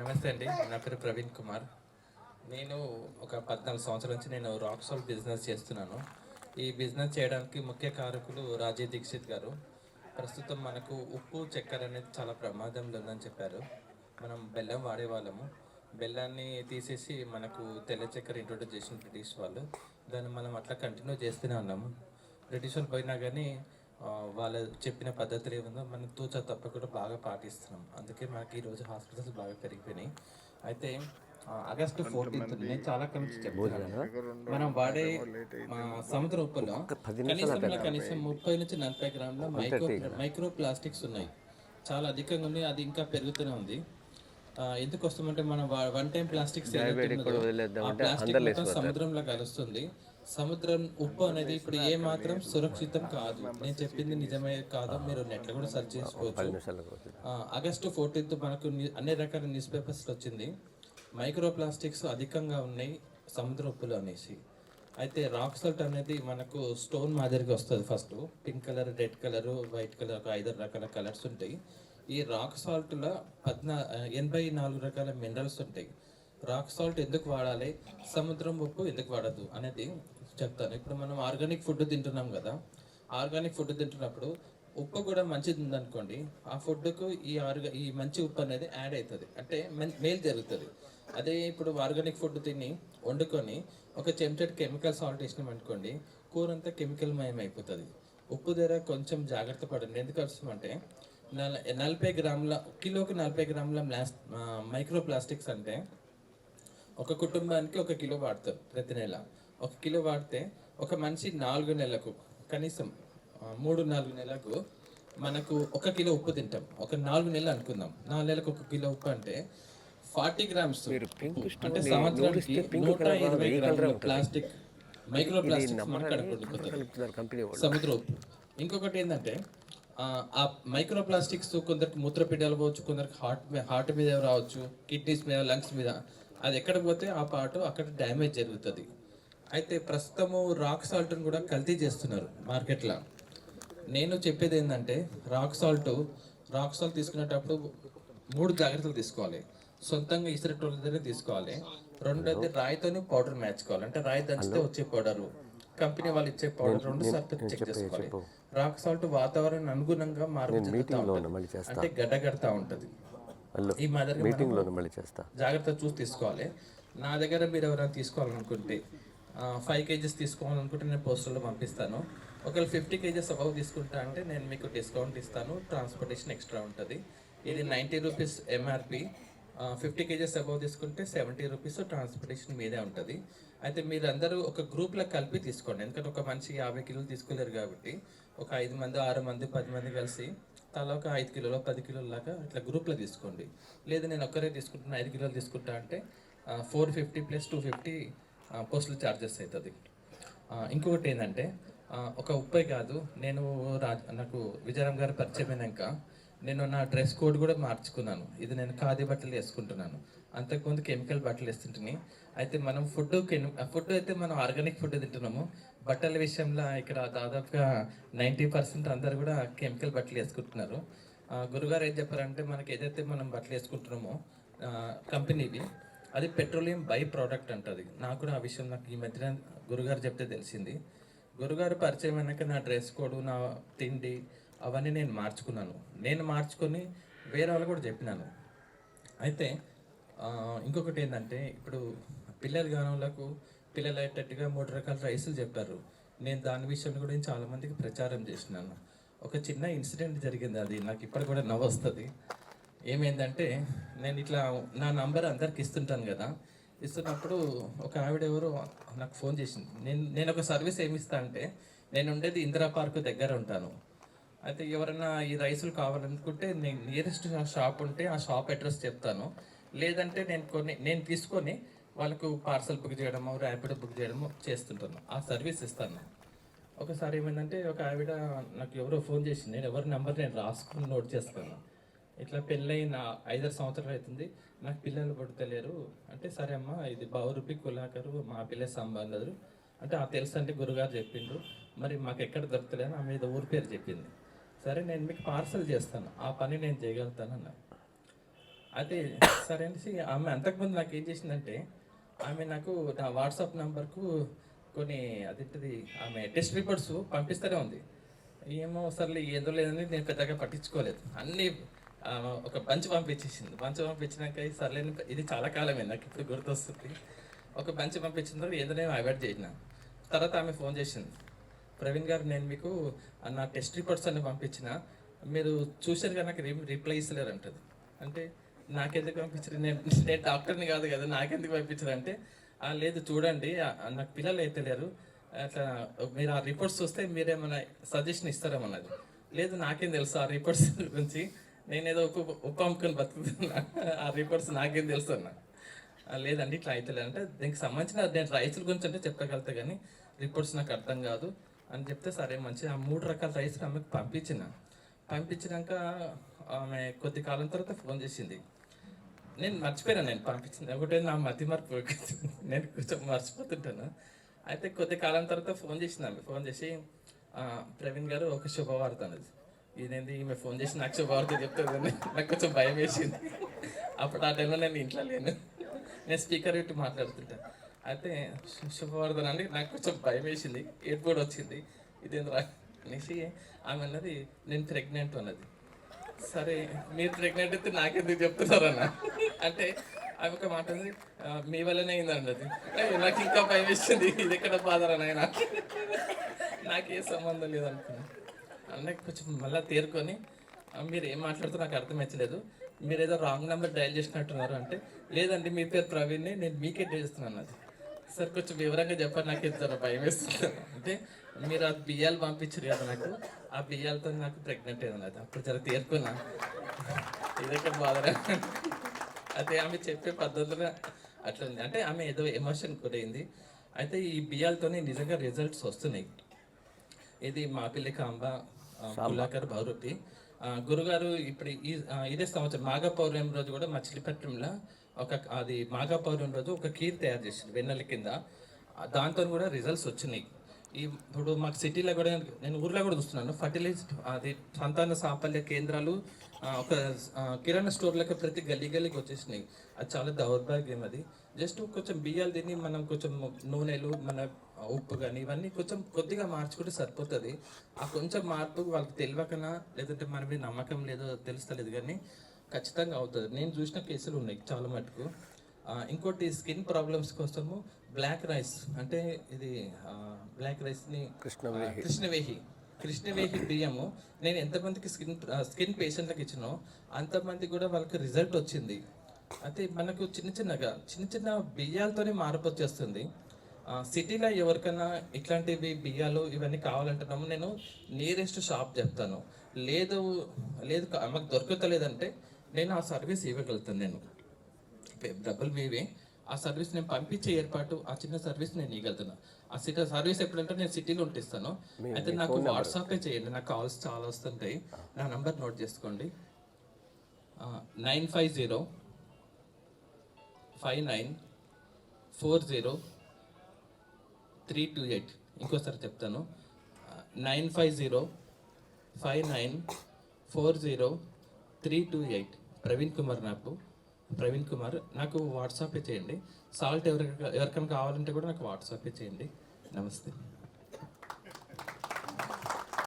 నమస్తే అండి. నా పేరు ప్రవీణ్ కుమార్. నేను ఒక పద్నాలుగు సంవత్సరాల నుంచి నేను రాక్ సాల్ట్ బిజినెస్ చేస్తున్నాను. ఈ బిజినెస్ చేయడానికి ముఖ్య కారకులు రాజీవ్ దీక్షిత్ గారు. ప్రస్తుతం మనకు ఉప్పు చక్కెర అనేది చాలా ప్రమాదంలో ఉందని చెప్పారు. మనం బెల్లం వాడేవాళ్ళము. బెల్లాన్ని తీసేసి మనకు తెల్ల చక్కెర ఇంట్రొడ్యూస్ చేసిన బ్రిటిష్ వాళ్ళు. దాన్ని మనం అట్లా కంటిన్యూ చేస్తూనే ఉన్నాము. బ్రిటిష్ వాళ్ళు పోయినా కానీ వాళ్ళు చెప్పిన పద్ధతులు ఏముందో మనం తూచా తప్పకుండా బాగా పాటిస్తున్నాం. అందుకే మనకి ఈరోజు హాస్పిటల్స్ బాగా పెరిగిపోయినాయి. అయితే ఆగస్టు ఫోర్టీన్త్ నేను చాలా కమిటీ చెప్తున్నాను మనం వాడే సముద్ర ఉప్పులో కనీసం కనీసం ముప్పై నుంచి నలభై గ్రాముల మైక్రో మైక్రో ప్లాస్టిక్స్ ఉన్నాయి. చాలా అధికంగా ఉంది అది ఇంకా పెరుగుతూనే ఉంది. ఎందుకు వస్తామంటే మనం వన్ టైం ప్లాస్టిక్స్ సముద్రంలో కలుస్తుంది. సముద్రం ఉప్పు అనేది ఇప్పుడు ఏ మాత్రం సురక్షితం కాదు. నేను చెప్పింది నిజమే కాదు? మీరు నెట్లో కూడా సెర్చ్ చేసుకోవచ్చు. ఆగస్టు ఫోర్టీన్త్ మనకు అన్ని రకాల న్యూస్ పేపర్స్ వచ్చింది. మైక్రో ప్లాస్టిక్స్ అధికంగా ఉన్నాయి సముద్ర ఉప్పులో అనేసి. అయితే రాక్ సాల్ట్ అనేది మనకు స్టోన్ మాదిరిగా వస్తుంది first. Pink colour red colour white colour ఒక ఐదు రకాల కలర్స్ ఉంటాయి. ఈ రాక్ సాల్ట్లో పద్నా ఎనభై నాలుగు రకాల మినరల్స్ ఉంటాయి. రాక్ సాల్ట్ ఎందుకు వాడాలి? సముద్రం ఉప్పు ఎందుకు వాడద్దు? అనేది చెప్తాను. ఇప్పుడు మనం ఆర్గానిక్ ఫుడ్ తింటున్నాం కదా. ఆర్గానిక్ ఫుడ్ తింటున్నప్పుడు ఉప్పు కూడా మంచిది ఉందనుకోండి ఆ ఫుడ్కు ఈ ఆర్గా ఈ మంచి ఉప్పు అనేది యాడ్ అవుతుంది. అంటే మేలు జరుగుతుంది. అదే ఇప్పుడు ఆర్గానిక్ ఫుడ్ తిని వండుకొని ఒక చెంచటి కెమికల్ సాల్ట్ వేసినాం అనుకోండి కూర అంతా కెమికల్ మయం అయిపోతుంది ఉప్పు ధర కొంచెం జాగ్రత్త పడండి. ఎందుకు అంటే నల నలభై గ్రాముల కిలోకి నలభై గ్రాముల ప్లాస్ మైక్రో ప్లాస్టిక్స్ అంటే ఒక కుటుంబానికి ఒక కిలో వాడతారు ప్రతి నెల ఒక కిలో వాడితే ఒక మనిషి నాలుగు నెలలకు కనీసం మూడు నాలుగు నెలలకు మనకు ఒక కిలో ఉప్పు తింటాం ఒక నాలుగు నెలలు అనుకుందాం నాలుగు నెలలకు ఒక కిలో ఉప్పు అంటే ఫార్టీ గ్రామ్స్ అంటే సంవత్సరానికి నూట ఇరవై గ్రాముల ప్లాస్టిక్ మైక్రో ప్లాస్టిక్ సముద్ర ఉప్పు ఇంకొకటి ఏంటంటే ఆ, మైక్రో ప్లాస్టిక్స్ కొందరికి మూత్రపిండాలు పోవచ్చు కొందరికి హార్ట్ హార్ట్ మీద రావచ్చు కిడ్నీస్ మీద లంగ్స్ మీద. అది ఎక్కడ పోతే ఆ పాటు అక్కడ డ్యామేజ్ జరుగుతుంది. అయితే ప్రస్తుతము రాక్ సాల్ట్ని కూడా కల్తీ చేస్తున్నారు మార్కెట్లో. నేను చెప్పేది ఏంటంటే రాక్ సాల్ట్ రాక్ సాల్ట్ తీసుకునేటప్పుడు మూడు జాగ్రత్తలు తీసుకోవాలి. సొంతంగా ఇసిరేటోళ్ళతోనే తీసుకోవాలి. రెండోది రాయితోని పౌడర్ మ్యాచ్ కావాలి అంటే రాయి దంచితే వచ్చే పౌడరు. కంపెనీ వాళ్ళు ఇచ్చే పౌడర్ రెండు సార్లు చెక్ చేసుకోవాలి. రాక్ సాల్ట్ వాతావరణం అనుగుణంగా మార్పు. అంటే గడ్డగడతా ఉంటది. ఈ మాదిరిగా మనం మళ్ళీ చేస్తా. జాగ్రత్త చూసి తీసుకోవాలి. నా దగ్గర మీరు ఎవరైనా తీసుకోవాలనుకుంటే ఫైవ్ కేజీస్ తీసుకోవాలనుకుంటే నేను పోస్టర్లో పంపిస్తాను. ఒకవేళ ఫిఫ్టీ కేజెస్ అబౌవ్ తీసుకుంటా అంటే నేను మీకు డిస్కౌంట్ ఇస్తాను. ట్రాన్స్పోర్టేషన్ ఎక్స్ట్రా ఉంటుంది. ఇది ninety rupees MRP fifty kgs above తీసుకుంటే సెవెంటీ రూపీస్ ట్రాన్స్పోర్టేషన్ మీదే ఉంటుంది. అయితే మీరు అందరూ ఒక గ్రూప్లో కలిపి తీసుకోండి. ఎందుకంటే ఒక మనిషి యాభై కిలోలు తీసుకోలేరు కాబట్టి ఒక ఐదు మంది ఆరు మంది పది మంది కలిసి తలా ఒక ఐదు కిలోలు పది కిలోల లాగా ఇట్లా గ్రూప్లో తీసుకోండి. లేదు నేను ఒక్కరే తీసుకుంటున్నా ఐదు కిలోలు తీసుకుంటా అంటే four fifty plus two fifty postal charges అవుతుంది ఇంకొకటి ఏంటంటే ఒక ఉప్పై కాదు నేను రాజ్ నాకు విజయరామ్ గారు పరిచయం అయినాక నేను నా డ్రెస్ కోడ్ కూడా మార్చుకున్నాను. ఇది నేను ఖాదీ బట్టలు వేసుకుంటున్నాను. అంతకుముందు కెమికల్ బట్టలు వేస్తుంటున్నాయి అయితే మనం ఫుడ్ ఫుడ్ అయితే మనం ఆర్గానిక్ ఫుడ్ తింటున్నాము. బట్టల విషయంలో ఇక్కడ దాదాపుగా నైంటీ పర్సెంట్ అందరు కూడా కెమికల్ బట్టలు వేసుకుంటున్నారు. గురుగారు ఏం చెప్పారంటే మనకి ఏదైతే మనం బట్టలు వేసుకుంటున్నామో కంపెనీవి అది పెట్రోలియం బై ప్రోడక్ట్ అంటది. నాకు కూడా ఆ విషయం నాకు ఈ మధ్యన గురుగారు చెప్తే తెలిసింది. గురుగారు పరిచయం అయినాక నా డ్రెస్ కోడ్ నా తిండి అవన్నీ నేను మార్చుకున్నాను. నేను మార్చుకొని వేరే వాళ్ళు కూడా చెప్పినాను. అయితే ఇంకొకటి ఏంటంటే ఇప్పుడు పిల్లల గానంలకు పిల్లలు అయ్యేటట్టుగా మూడు రకాల రైసులు చెప్పారు. నేను దాని విషయంలో కూడా చాలామందికి ప్రచారం చేసినాను. ఒక చిన్న ఇన్సిడెంట్ జరిగింది అది. నాకు ఇప్పుడు కూడా నవ్వు వస్తుంది. ఏమైందంటే నేను ఇట్లా నా నంబర్ అందరికి ఇస్తుంటాను కదా. ఇస్తున్నప్పుడు ఒక ఆవిడ ఎవరు నాకు ఫోన్ చేసింది. నేను నేను ఒక సర్వీస్ ఏమి ఇస్తా అంటే నేను ఉండేది ఇందిరా పార్క్ దగ్గర ఉంటాను. అయితే ఎవరైనా ఈ రైసులు కావాలనుకుంటే నేను నియరెస్ట్ షాప్ ఉంటే ఆ షాప్ అడ్రస్ చెప్తాను. లేదంటే నేను కొన్ని నేను తీసుకొని వాళ్ళకు పార్సల్ బుక్ చేయడము ర్యాపిడ్ బుక్ చేయడము చేస్తుంటాను. ఆ సర్వీస్ ఇస్తాను. ఒకసారి ఏమైందంటే ఒక ఆవిడ నాకు ఎవరో ఫోన్ చేసింది నేను ఎవరి నెంబర్ నేను రాసుకుని నోట్ చేస్తాను. ఇట్లా పెళ్ళైన ఐదారు సంవత్సరాలు అవుతుంది. నాకు పిల్లలు పుడతలేరు. అంటే సరే అమ్మా ఇది బావురుపి కులాకరు మా పిల్ల సంబంధాలు. అంటే ఆ తెలుసు అంటే గురుగారు చెప్పిండ్రు. మరి మాకు ఎక్కడ దొరుకుతలేని ఆమె మీద ఊరి పేరు చెప్పింది. సరే నేను మీకు పార్సల్ చేస్తాను. ఆ పని నేను చేయగలుగుతాను అన్న అయితే సరే అనేసి ఆమె అంతకుముందు నాకు ఏం చేసిందంటే ఆమె నాకు నా వాట్సాప్ నెంబర్కు కొన్ని అదేంటిది ఆమె టెస్ట్ రిపోర్ట్స్ పంపిస్తూనే ఉంది. ఏమో సర్లే ఏదో లేదని నేను పెద్దగా పట్టించుకోలేదు. అన్ని ఒక బంచ్ పంపించేసింది. బంచ్ పంపించినాక సర్లే ఇది చాలా కాలమే నాకు ఇప్పుడు గుర్తొస్తుంది. ఒక బంచ్ పంపించిన తర్వాత ఏదో నేను అవాయిడ్ చేసిన. తర్వాత ఆమె ఫోన్ చేసింది. ప్రవీణ్ గారు నేను మీకు నా టెస్ట్ రిపోర్ట్స్ అన్ని పంపించిన. మీరు చూశారు కదా నాకు రిప్లై ఇస్తలేరు అంటది అంటే నాకెందుకు పంపించారు? నేను నేను డాక్టర్ని కాదు కదా నాకెందుకు పంపించారు? అంటే లేదు చూడండి నాకు పిల్లలు అయితే లేరు. అట్లా మీరు ఆ రిపోర్ట్స్ చూస్తే మీరేమైనా సజెషన్ ఇస్తారేమన్నది. లేదు నాకేం తెలుసు ఆ రిపోర్ట్స్ గురించి. నేనేదో ఉప్పు ఉప్పు అమ్ముకొని బతుకుతున్నా. ఆ రిపోర్ట్స్ నాకేం తెలుసు అన్నా. లేదండి ఇట్లా అవుతలేదు అంటే దీనికి సంబంధించిన నేను రైతుల గురించి అంటే చెప్పగలుగుతా కానీ రిపోర్ట్స్ నాకు అర్థం కాదు. అని చెప్తే సరే మంచి ఆ మూడు రకాల రైస్ ఆమెకు పంపించిన. పంపించినాక ఆమె కొద్ది కాలం తర్వాత ఫోన్ చేసింది. నేను మర్చిపోయాను నేను పంపించింది ఒకటే నా మతి మార్పు. నేను కొంచెం మర్చిపోతుంటాను. అయితే కొద్ది కాలం తర్వాత ఫోన్ చేసింది ఆమె. ఫోన్ చేసి ప్రవీణ్ గారు ఒక శుభవార్త అనేది ఇదేంది? ఈమె ఫోన్ చేసి నాకు శుభవార్త చెప్తుందని నాకు కొంచెం భయం వేసింది. అప్పుడు ఆ టైంలో నేను ఇంట్లో లేను. నేను స్పీకర్ పెట్టి మాట్లాడుతుంటా. అయితే శుభవర్ధన్ అండి. నాకు కొంచెం భయం వేసింది. ఎయిర్పోర్ట్ వచ్చింది. ఇదేంద్రా అనేసి ఆమె అన్నది నేను ప్రెగ్నెంట్ అన్నది. సరే మీరు ప్రెగ్నెంట్ అయితే నాకెందుకు చెప్తున్నారు అన్న అంటే ఆమె ఒక మాట ఉంది మీ వల్లనే అయింది అన్నది నాకు ఇంకా భయం వేసింది. ఇది ఎక్కడ బాధరా నాయన? నాకే సంబంధం లేదు అనుకున్నా కొంచెం మళ్ళీ తేరుకొని మీరు ఏం మాట్లాడుతూ నాకు అర్థమచ్చలేదు మీరు ఏదో రాంగ్ నెంబర్ డయల్ చేసినట్టున్నారు అంటే లేదండి మీ పేరు ప్రవీణ్ని నేను మీకే చేస్తున్నాను అన్నది. సార్ కొంచెం వివరంగా చెప్పండి నాకు ఇద్దరు భయం వేస్తుంది. అంటే మీరు ఆ బియ్యాలు పంపించారు కదా నాకు ఆ బియ్యాలతో నాకు ప్రెగ్నెంట్ అయింది అది అప్పుడు జర తీరుకున్నా. ఇదొక బాధరా అయితే ఆమె చెప్పే పద్ధతిలో అట్లా ఉంది. అంటే ఆమె ఏదో ఎమోషన్ గురైంది. అయితే ఈ బియ్యాలతోనే నిజంగా రిజల్ట్స్ వస్తున్నాయి. ఇది మాపిల్లి కాంబ బౌరూపి ఆ, గురుగారు ఇప్పుడు ఈ ఇదే సంవత్సరం మాఘ పౌర్ణమి రోజు కూడా మచిలీపట్నంలో ఒక అది మాఘ పౌర్ణమి రోజు ఒక కీర్ తయారు చేసింది వెన్నెల కింద. దాంతో కూడా రిజల్ట్స్ వచ్చినాయి. ఈ ఇప్పుడు మాకు సిటీలో కూడా నేను ఊర్లో కూడా చూస్తున్నాను. ఫర్టిలైజ్ అది సంతాన సాఫల్య కేంద్రాలు ఒక కిరాణా స్టోర్లకి ప్రతి గల్లీ గల్లీకి వచ్చేసినాయి. అది చాలా దౌర్భాగ్యం అది. జస్ట్ కొంచెం బియ్యాలు తిని మనం కొంచెం నూనెలు మన ఉప్పు కానీ ఇవన్నీ కొంచెం కొద్దిగా మార్చుకుంటే సరిపోతుంది. ఆ కొంచెం మార్పు వాళ్ళకి తెలియకనా లేదంటే మన మీద నమ్మకం లేదో తెలుస్తలేదు కానీ ఖచ్చితంగా అవుతుంది. నేను చూసిన కేసులు ఉన్నాయి చాలా మటుకు. ఇంకోటి స్కిన్ ప్రాబ్లమ్స్ కోసము బ్లాక్ రైస్ అంటే ఇది బ్లాక్ రైస్ని కృష్ణవేహి. కృష్ణవేహి కృష్ణవేహి బియ్యము. నేను ఎంతమందికి స్కిన్ స్కిన్ పేషెంట్లకు ఇచ్చినో అంతమందికి కూడా వాళ్ళకి రిజల్ట్ వచ్చింది. అయితే మనకు చిన్న చిన్నగా చిన్న చిన్న బియ్యాలతోనే మార్పు వచ్చేస్తుంది. సిటీలో ఎవరికైనా ఇట్లాంటివి బియ్యాలు ఇవన్నీ కావాలంటున్నాము నేను నియరెస్ట్ షాప్ చెప్తాను. లేదు లేదు మాకు దొరకతలేదంటే నేను ఆ సర్వీస్ ఇవ్వగలుగుతాను నేను. డబ్బులు మీవే. ఆ సర్వీస్ నేను పంపించే ఏర్పాటు ఆ చిన్న సర్వీస్ నేను ఇవ్వగలుగుతాను. ఆ సిటీ సర్వీస్ ఎప్పుడంటే నేను సిటీలో ఉంటిస్తాను. అయితే నాకు వాట్సాపే చేయండి. నాకు కాల్స్ చాలా వస్తుంటాయి. నా నంబర్ నోట్ చేసుకోండి. Nine five zero five nine four zero three two eight. ఇంకోసారి చెప్తాను. Nine five zero five nine four zero three two eight. Praveen Kumar నాకు. ప్రవీణ్ కుమార్ నాకు వాట్సాపే చేయండి. సాల్ట్ ఎవరికి ఎవరికైనా కావాలంటే కూడా నాకు వాట్సాపే చేయండి. నమస్తే.